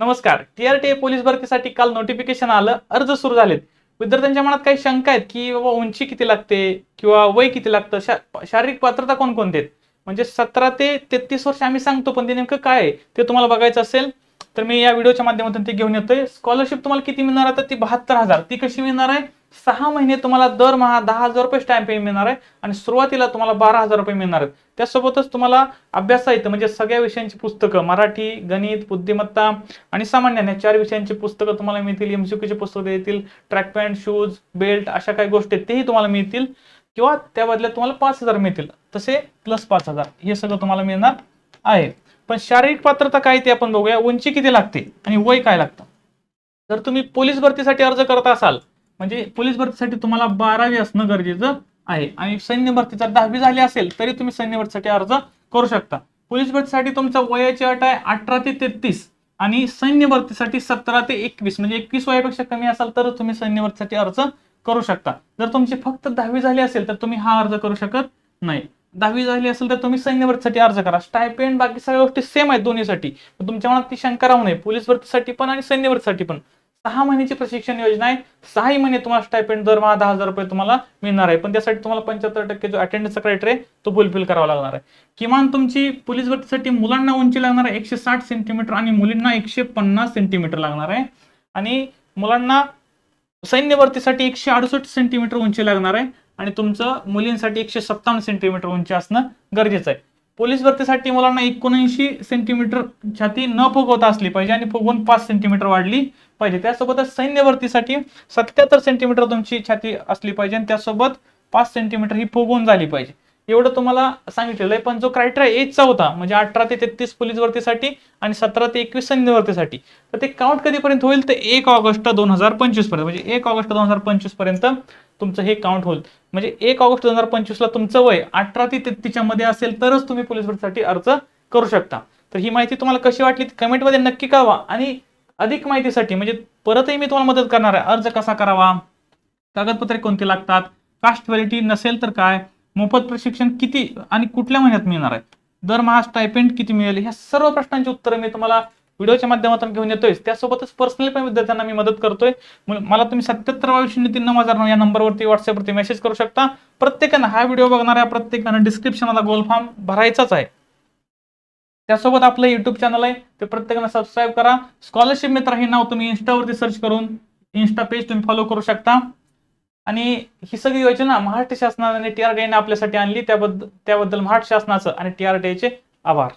नमस्कार. TRT police भरतीसाठी काल नोटिफिकेशन आलं. अर्ज सुरू झालेत. विद्यार्थ्यांच्या मनात काही शंका आहेत की बाबा उंची किती लागते किंवा वय किती लागतं? शा- शारीरिक पात्रता कोणकोणते आहेत? म्हणजे सतरा ते तेहतीस वर्ष आम्ही सांगतो पण ते नेमकं काय आहे? ते तुम्हाला बघायचं असेल तर मी या व्हिडिओच्या माध्यमातून ते घेऊन येतोय. स्कॉलरशिप तुम्हाला किती मिळणार आहे? तर ती बहात्तर हजार. ती कशी मिळणार आहे? सहा महिने तुम्हाला दरमहा दहा हजार रुपये स्टॅम्प मिळणार आहे आणि सुरुवातीला तुम्हाला बारा हजार रुपये मिळणार आहेत. त्यासोबतच तुम्हाला अभ्यास साहित्य म्हणजे सगळ्या विषयांची पुस्तकं मराठी गणित बुद्धिमत्ता आणि सामान्य या चार विषयांची पुस्तकं तुम्हाला मिळतील. एमसीक्यूची पुस्तकं येतील ट्रॅक पॅन्ट शूज बेल्ट अशा काही गोष्टी आहेत, तेही तुम्हाला मिळतील. किंवा त्या बदल्यात तुम्हाला पाच हजार मिळतील. तसे प्लस पाच हजार हे सगळं तुम्हाला मिळणार आहे. पण शारीरिक पात्रता काय ते आपण बघूया. उंची किती लागते आणि वय काय लागतं? जर तुम्ही पोलीस भरतीसाठी अर्ज करत असाल म्हणजे पोलीस भरतीसाठी तुम्हाला बारावी असणं गरजेचं आहे. आणि सैन्य भरती जर दहावी झाली असेल तरी तुम्ही सैन्य भरतीसाठी अर्ज करू शकता. पोलीस भरतीसाठी तुमचं वयाची अट आहे अठरा ते तेहतीस आणि सैन्य भरतीसाठी सतरा ते एकवीस. म्हणजे एकवीस वयापेक्षा कमी असाल तर तुम्ही सैन्य भरतीसाठी अर्ज करू शकता. जर तुमची फक्त दहावी झाली असेल तर तुम्ही हा अर्ज करू शकत नाही. दहावी झाली असेल तर तुम्ही सैन्य भरतीसाठी अर्ज करा. स्टायपेंड बाकी सगळ्या गोष्टी सेम आहेत दोन्हीसाठी. तुमच्या मनात ती शंका राहू नये. पोलीस भरतीसाठी पण आणि सैन्य भरतीसाठी पण. सहा महिन्याची प्रशिक्षण योजना आहे. सहाही महिने तुम्हाला स्टायपेंड दरमहा दहा हजार रुपये तुम्हाला मिळणार आहे. पण त्यासाठी तुम्हाला पंच्याहत्तर टक्के जो अटेंडन्सचा क्रायटेरिया तो फुलफिल करावा लागणार आहे. किमान तुमची पोलीस भरतीसाठी मुलांना उंची लागणार आहे. एकशे साठ सेंटीमीटर आणि मुलींना एकशे पन्नास सेंटीमीटर लागणार आहे. आणि मुलांना सैन्य भरतीसाठी एकशे अडुसष्ट सेंटीमीटर उंची लागणार आहे. आणि तुमचं मुलींसाठी एकशे सत्तावन्न सेंटीमीटर उंची असणं गरजेचं आहे. पोलीस भरतीसाठी मुलांना एकोणऐंशी सेंटीमीटर छाती न फुगवता असली पाहिजे आणि फुगवून पाच सेंटीमीटर वाढली पाहिजे. त्यासोबतच सैन्य भरतीसाठी सत्याहत्तर सेंटीमीटर तुमची छाती असली पाहिजे आणि त्यासोबत पाच सेंटीमीटर ही फुगवून झाली पाहिजे. एवढं तुम्हाला सांगितलेलं आहे पण जो क्रायटेरिया एजचा होता म्हणजे अठरा ते तेहतीस पोलीस भरतीसाठी आणि सतरा ते एकवीस सैन्य भरतीसाठी तर ते काउंट कधीपर्यंत होईल? तर एक ऑगस्ट दोन हजार पंचवीसपर्यंत. म्हणजे एक ऑगस्ट दोन हजार पंचवीसपर्यंत तुमचं हे काउंट होईल. म्हणजे एक ऑगस्ट दोन हजार पंचवीसला तुमचं वय अठरा ते तेहतीसच्या मध्ये असेल तरच तुम्ही पोलीस भरतीसाठी अर्ज करू शकता. तर ही माहिती तुम्हाला कशी वाटली? कमेंटमध्ये नक्की कळवा. आणि अधिक माहितीसाठी म्हणजे परतही मी तुम्हाला मदत करणार आहे. अर्ज कसा करावा? कागदपत्रे कोणती लागतात? कास्ट व्हॅलिटी नसेल तर काय? मोफत प्रशिक्षण किती आणि कुठल्या महिन्यात मिळणार आहे? दरमहा स्टायपेंड किती मिळेल? ह्या सर्व प्रश्नांची उत्तरं मी तुम्हाला व्हिडिओच्या माध्यमातून घेऊन येतोय त्यासोबतच पर्सनली पण विद्यार्थ्यांना मी मदत करतोय. मला तुम्ही सत्याहत्तर बावीस शून्य तीन नऊ हजार नऊ या नंबरवरती व्हॉट्सअपवरती मेसेज करू शकता. प्रत्येकानं हा व्हिडिओ बघणाऱ्या प्रत्येकानं डिस्क्रिप्शनला गोल फॉर्म भरायचाच आहे. त्यासोबत आपलं युट्यूब चॅनल आहे. ते प्रत्येकानं सबस्क्राईब करा. स्कॉलरशिप मित्र हे नाव तुम्ही इन्स्टावरती सर्च करून इन्स्टा पेज तुम्ही फॉलो करू शकता. आणि ही सगळी योजना महाराष्ट्र शासनाने टीआरटीआयने आपल्यासाठी आणली. त्याबद्दल त्याबद्दल महाराष्ट्र शासनाचं आणि टीआरटीआयचे आभार.